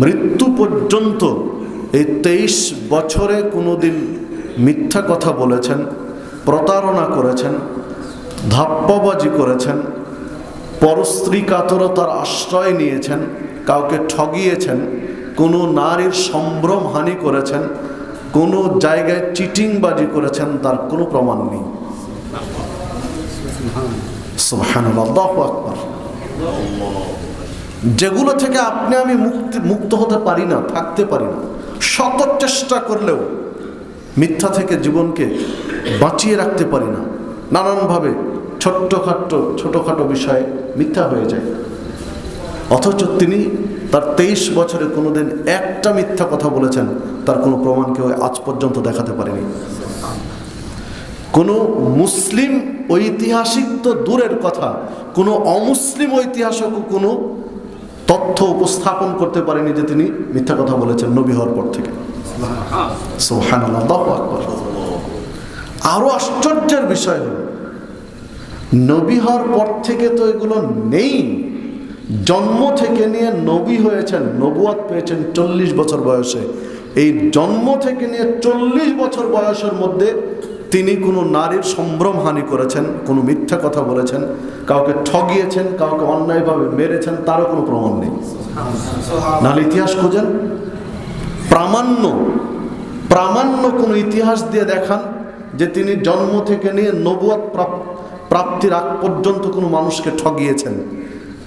মৃত্যু পর্যন্ত এই তেইশ বছরে কোনোদিন মিথ্যা কথা বলেছেন, প্রতারণা করেছেন, ধাপ্পাবাজি করেছেন, পরস্ত্রী কাতরতার আশ্রয় নিয়েছেন, কাউকে ঠগিয়েছেন, কোনো নারীর সম্ভ্রম হানি করেছেন, কোনো জায়গায় চিটিংবাজি করেছেন, তার কোনো প্রমাণ নেই সুবহানাল্লাহ। যেগুলো থেকে আপনি আমি মুক্তি, মুক্ত হতে পারি না, থাকতে পারি না। শত চেষ্টা করলেও মিথ্যা থেকে জীবনকে বাঁচিয়ে রাখতে পারি না। নানানভাবে ছোট্টখাট্ট ছোটোখাটো বিষয়ে মিথ্যা হয়ে যায়। অথচ তিনি তার তেইশ বছরে কোনোদিন একটা মিথ্যা কথা বলেছেন, তার কোনো প্রমাণ কেউ আজ পর্যন্ত দেখাতে পারেনি। কোনো মুসলিম ঐতিহাসিক তো দূরের কথা, কোনো অমুসলিম ঐতিহাসিকও কোনো তথ্য উপস্থাপন করতে পারেনি যে তিনি মিথ্যা কথা বলেছেন নবী হওয়ার পর থেকে। আরও আশ্চর্যের বিষয় হল, নবী হওয়ার পর থেকে তো এগুলো নেই। জন্ম থেকে নিয়ে নবী হয়েছেন, নবুয়াত পেয়েছেন চল্লিশ বছর বয়সে। এই জন্ম থেকে নিয়ে চল্লিশ বছর বয়সের মধ্যে তিনি কোনো নারীর সম্ভ্রম হানি করেছেন, কোনো মিথ্যা কথা বলেছেন, কাউকে ঠগিয়েছেন, কাউকে অন্যায়ভাবে মেরেছেন, তারও কোনো প্রমাণ নেই। নাহলে ইতিহাস খোঁজেন। প্রামাণ্য প্রামাণ্য কোনো ইতিহাস দিয়ে দেখান যে তিনি জন্ম থেকে নিয়ে নবুয়াত প্রাপ্তির আগ পর্যন্ত কোনো মানুষকে ঠগিয়েছেন,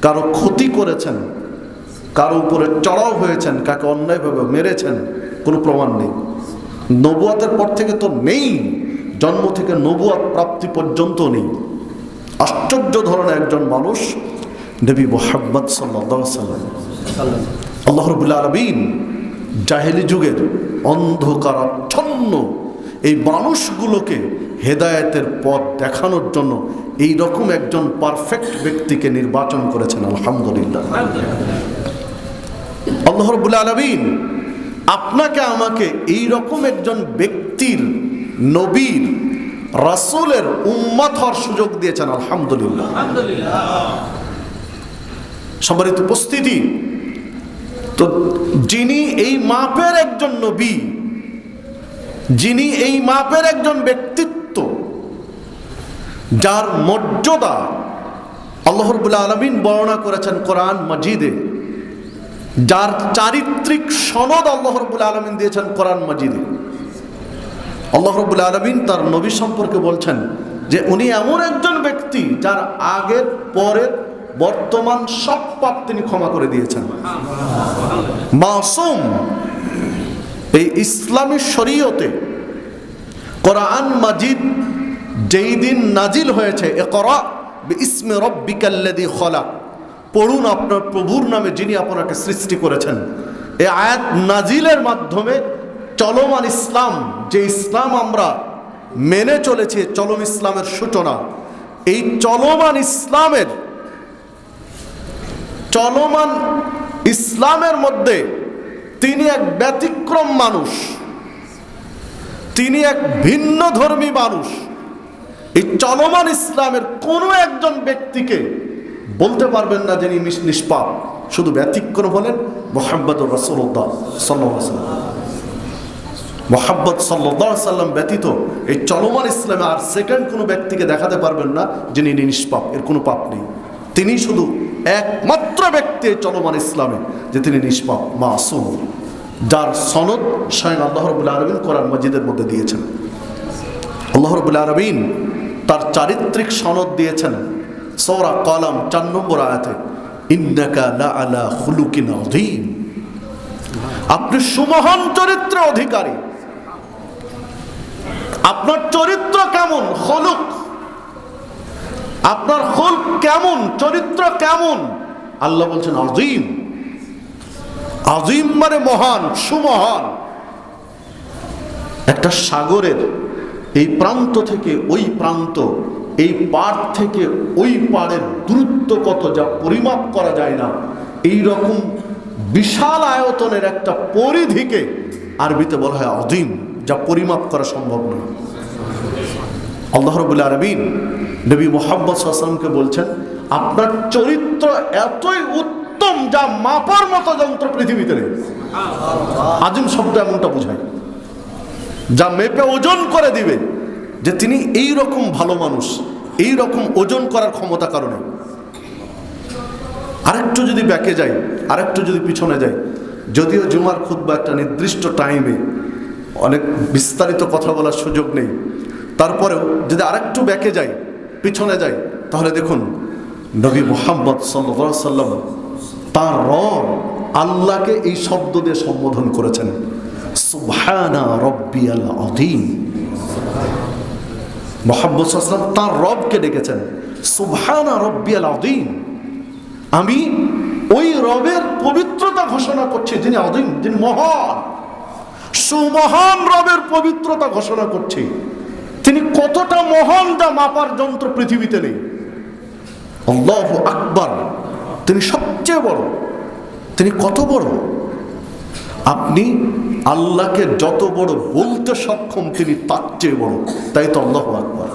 কারও ক্ষতি করেছেন, কারও উপরে চড়াও হয়েছেন কাকে অন্যায়ভাবে মেরেছেন, কোনো প্রমাণ নেই। নবুয়াতের পর থেকে তো নেই। জন্ম থেকে নবুয়াত প্রাপ্তি পর্যন্ত নেই। আশ্চর্য ধরনের একজন মানুষ, নবী মোহাম্মদ সাল্লাম আল্লাহ রবুল্লা আলমিন জাহেলি যুগের অন্ধকারাচ্ছন্ন এই মানুষগুলোকে হেদায়েতের পথ দেখানোর জন্য এই রকম একজন পারফেক্ট ব্যক্তিকে নির্বাচন করেছেন, আলহামদুলিল্লাহ। আল্লাহ রবুল্লা আলমিন আপনাকে আমাকে এই রকম একজন ব্যক্তির নবীর রাসূলের উম্মত হওয়ার সুযোগ দিয়েছেন আলহামদুলিল্লাহ। সম্মানিত উপস্থিতি তো যিনি এই মাপের একজন নবী যিনি এই মাপের একজন ব্যক্তিত্ব যার মর্যাদা আল্লাহ রবুল্লা আলমিন বর্ণনা করেছেন কোরআন মজিদে যার চারিত্রিক সনদ আল্লাহ রবুল্লা আলমিন দিয়েছেন কোরআন মজিদে। আল্লাহ রবুল্লা আলমিন তার নবী সম্পর্কে বলছেন যে উনি এমন একজন ব্যক্তি যার আগের, পরের, বর্তমান সব পাপ তিনি ক্ষমা করে দিয়েছেন। মাসুম, এই ইসলামী শরীয়তে কোরআন মাজিদ যেই দিন নাজিল হয়েছে এ করা ইসমে রব্বিকাল্লাদি খলাক, পড়ুন আপনার প্রভুর নামে যিনি আপনাকে সৃষ্টি করেছেন। এই আয়াত নাজিলের মাধ্যমে চলমান ইসলাম, যে ইসলাম আমরা মেনে চলেছি চলম ইসলামের সূচনা। এই চলমান ইসলামের চলমান ইসলামের মধ্যে তিনি এক ব্যতিক্রম মানুষ। তিনি এক ভিন্ন ধর্মী মানুষ। এই চলমান ইসলামের কোনো একজন ব্যক্তিকে বলতে পারবেন না যিনি নিষ্পাপ। শুধু ব্যতিক্রম হলেন মোহাম্মদ রসুল্লাহ সাল্লাম মোহাম্মদ সাল্লাহ সাল্লাম ব্যতীত এই চলমান ইসলামে আর সেকেন্ড কোনো ব্যক্তিকে দেখাতে পারবেন না, যিনি নিষ্পাপ। এর কোনো পাপ নেই। তিনি শুধু একমাত্র ব্যক্তি চলমান ইসলামে, যে তিনি নিষ্পাপ, মাসুম। যার সনদ স্বয়ং আল্লাহ রবুল্লা আরবিন কোরআন মজিদের মধ্যে দিয়েছেন। আল্লাহ রবুল্লা আরবিন তার চারিত্রিক সনদ দিয়েছেন। সৌরা কলাম চার নম্বর আয়াতে খুলুকিন আযীম। আপনি সুমহান চরিত্র অধিকারী। আপনার চরিত্র কেমন? হলুক আপনার হল কেমন? চরিত্র কেমন? আল্লাহ বলছেন, আজিম। আজিম মানে মহান, সুমহান। একটা সাগরের এই প্রান্ত থেকে ওই প্রান্ত, এই পাড় থেকে ওই পাড়ের দূরত্ব কত যা পরিমাপ করা যায় না এই রকম বিশাল আয়তনের একটা পরিধিকে আরবিতে বলা হয় অজিম যা পরিমাপ করা সম্ভব নয়। আল্লাহ রবুল্লা আরবিন নবী মোহাম্মদ সাল্লামকে বলছেন, আপনার চরিত্র এতই উত্তম যা মাপার মতো যন্ত্র পৃথিবীতে নেই। আজিম শব্দ এমনটা বোঝায়। যা মেপে ওজন করে দিবে যে তিনি এই রকম ভালো মানুষ এই রকম ওজন করার ক্ষমতা কারণে আরেকটু যদি ব্যাকে যাই, আরেকটু যদি পিছনে যাই, যদিও জুমার খুদ্া একটা নির্দিষ্ট টাইমে অনেক বিস্তারিত কথা বলার সুযোগ নেই। তারপরেও যদি আরেকটু ব্যাকে যাই, পিছনে যাই, তাহলে দেখুন, নবী মোহাম্মদ সাল্লা সাল্লাম তার রব আল্লাহকে এই শব্দ দিয়ে সম্বোধন করেছেন। সুবহানা রব্বিয়াল আযীম। মোহাম্মদ সাল্লাম তার রবকে ডেকেছেন। সুবহানা রব্বিয়াল আযীম। আমি ওই রবের পবিত্রতা ঘোষণা করছি, যিনি অদিন যিনি মহান। সুমহান রবের পবিত্রতা ঘোষণা করছি। তিনি কতটা মহান যা মাপার যন্ত্র পৃথিবীতে নেই। আকবার। তিনি সবচেয়ে বড়। তিনি কত বড়? আপনি আল্লাহকে যত বড় বলতে সক্ষম, তিনি তার চেয়ে বড়। তাই তো আল্লাহ আকবর।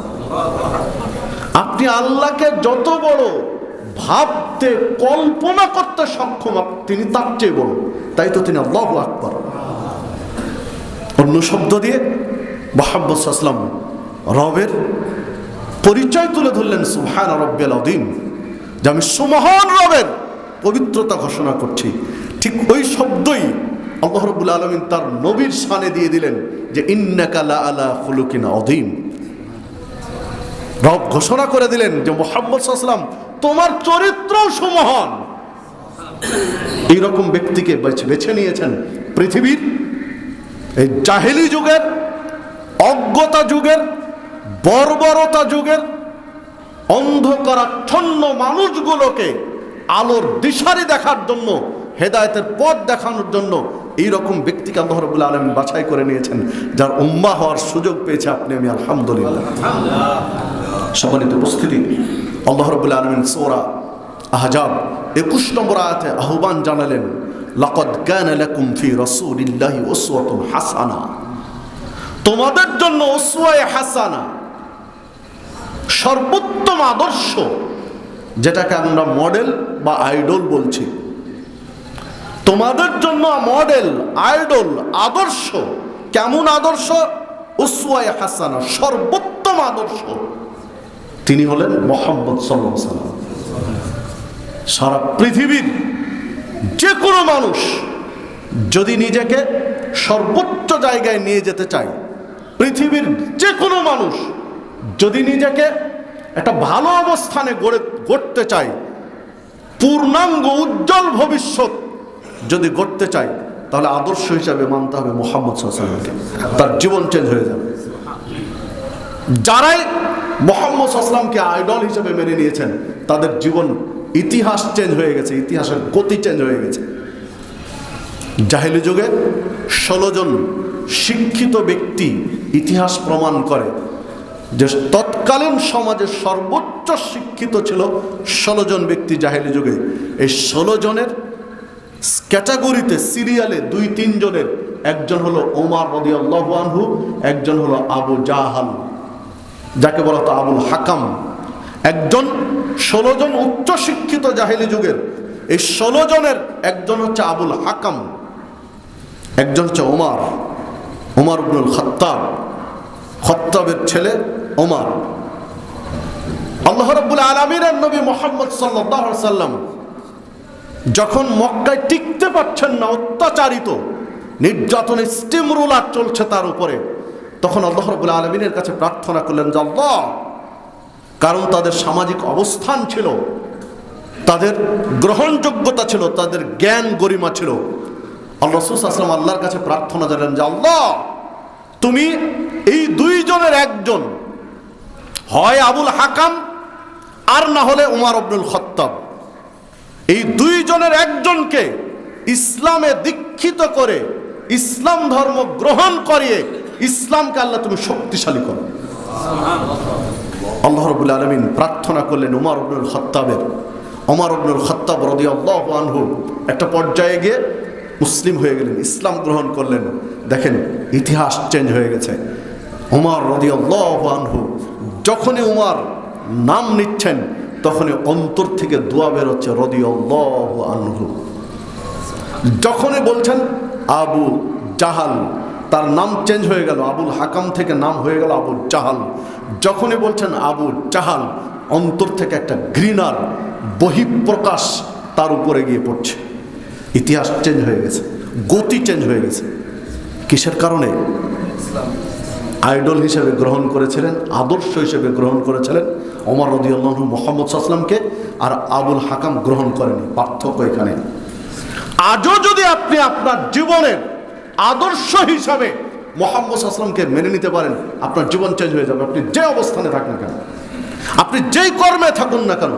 আপনি আল্লাহকে যত বড় ভাবতে, কল্পনা করতে সক্ষম, তিনি তার চেয়ে বড়। তাই তো তিনি আল্লাহ আকবর। অন্য শব্দ দিয়ে মোহাম্মদাম রবের পরিচয় তুলে ধরলেন সুহান রব্বেল অদিন যে আমি সুমহান রবের পবিত্রতা ঘোষণা করছি। ঠিক ওই শব্দই আল্লাহ রবুল আলমিন তার নবীর সানে দিয়ে দিলেন যে ইন্নাকালা আলা ফুলুকিনা অদিম রব ঘোষণা করে দিলেন যে মোহাম্মদ সাল্লাম তোমার চরিত্র সুমহান। এইরকম ব্যক্তিকে বেছে নিয়েছেন পৃথিবীর এই জাহেলি যুগের, অজ্ঞতা যুগের, বর্বরতা যুগের, অন্ধকারাচ্ছন্ন মানুষগুলোকে আলোর দিশারি দেখার জন্য, হেদায়েতের পথ দেখানোর জন্য এই রকম ব্যক্তিকে আল্লাহ আলম বাছাই করে নিয়েছেন, যার উম্মা হওয়ার সুযোগ পেয়েছে আপনি আমি আলহামদুলিল্লাহ। সম্মানিত উপস্থিতি, আল্লাহ রবুল্লা আলমিন সোরা আহজাব একুশ নম্বর আয়াতে আহ্বান জানালেন লাকদ কান লাকুম ফি রাসূলিল্লাহি উসওয়াতুন হাসানা। তোমাদের জন্য উসওয়ায়ে হাসানা। সর্বোত্তম আদর্শ, যেটাকে আমরা মডেল বা আইডল বলছি। তোমাদের জন্য মডেল, আইডল, আদর্শ, কেমন আদর্শ? উসওয়ায়ে হাসানা, সর্বোত্তম আদর্শ। তিনি হলেন মোহাম্মদ সাল্লাম সারা পৃথিবীর যে কোনো মানুষ যদি নিজেকে সর্বোচ্চ জায়গায় নিয়ে যেতে চায়, পৃথিবীর যে কোনো মানুষ যদি নিজেকে একটা ভালো অবস্থানে গড়ে, গড়তে চায়, পূর্ণাঙ্গ উজ্জ্বল ভবিষ্যৎ যদি গড়তে চায়, তাহলে আদর্শ হিসাবে মানতে হবে মোহাম্মদ সাল্লামকে তার জীবন চেঞ্জ হয়ে যাবে। যারাই মোহাম্মদ আসলামকে আইডল হিসেবে মেনে নিয়েছেন, তাদের জীবন ইতিহাস চেঞ্জ হয়ে গেছে, ইতিহাসের গতি চেঞ্জ হয়ে গেছে। জাহেলি যুগে ষোলো জন শিক্ষিত ব্যক্তি ইতিহাস প্রমাণ করে যে তৎকালীন সমাজের সর্বোচ্চ শিক্ষিত ছিল ষোলো জন ব্যক্তি জাহেলি যুগে। এই ষোলো জনের ক্যাটাগরিতে, সিরিয়ালে দুই তিনজনের একজন হলো ওমার রদি আনহু, একজন হলো আবু জাহাল। যাকে বলা হতো আবুল হাকাম। একজন ষোলো জন উচ্চ শিক্ষিত জাহেলি যুগের। এই ষোলো জনের একজন হচ্ছে আবুল হাকাম, একজন হচ্ছে ওমার ওমার ইবনুল খত্তাব। খত্তাবের ছেলে ওমার। আল্লাহ রাব্বুল আলামিনের নবী মোহাম্মদ আলাইহি সাল্লাম যখন মক্কায় টিকতে পারছেন না, অত্যাচারিত নির্যাতনের স্টিম রোলার চলছে তার উপরে, তখন আল্লাহ রবুল্লা আলমিনের কাছে প্রার্থনা করলেন যে আল্লাহ কারণ তাদের সামাজিক অবস্থান ছিল, তাদের গ্রহণযোগ্যতা ছিল, তাদের জ্ঞান গরিমা ছিল। আল্লাহ রসুল আসলাম আল্লাহর কাছে প্রার্থনা জানালেন যে, আল্লাহ, তুমি এই দুইজনের একজন, হয় আবুল হাকাম আর না হলে উমার আব্দুল খত্তাব। এই দুইজনের একজনকে ইসলামে দীক্ষিত করে, ইসলাম ধর্ম গ্রহণ করিয়ে, ইসলামকে আল্লাহ তুমি শক্তিশালী করো। আল্লাহ রবুল আলমিন প্রার্থনা করলেন উমার আব্দুল খত্তাবের। অমর আব্দুল খত্তাব রদি আল্লাহ আনহু একটা পর্যায়ে গিয়ে মুসলিম হয়ে গেলেন, ইসলাম গ্রহণ করলেন। দেখেন, ইতিহাস চেঞ্জ হয়ে গেছে। উমার রদি আল্লাহ আনহু যখনই উমার নাম নিচ্ছেন, তখনই অন্তর থেকে দোয়া বেরোচ্ছে রদি আল্লাহ আনহু। যখনই বলছেন, আবু জাহাল তার নাম চেঞ্জ হয়ে গেল। আবুল হাকাম থেকে নাম হয়ে গেল আবুল জাহাল। যখনই বলছেন আবু জাহাল, অন্তর থেকে একটা ঘৃণার বহিঃপ্রকাশ তার উপরে গিয়ে পড়ছে। ইতিহাস চেঞ্জ হয়ে গেছে, গতি চেঞ্জ হয়ে গেছে। কিসের কারণে? আইডল হিসেবে গ্রহণ করেছিলেন, আদর্শ হিসেবে গ্রহণ করেছিলেন ওমর রদিউল্লাহ মোহাম্মদ সাসলামকে আর আবুল হাকাম গ্রহণ করেনি পার্থক্য এখানে। আজও যদি আপনি আপনার জীবনের আদর্শ হিসাবে মোহাম্মদ আসলামকে মেনে নিতে পারেন, আপনার জীবন চেঞ্জ হয়ে যাবে। আপনি যে অবস্থানে থাকেন কেন? আপনি যেই কর্মে থাকুন না কেন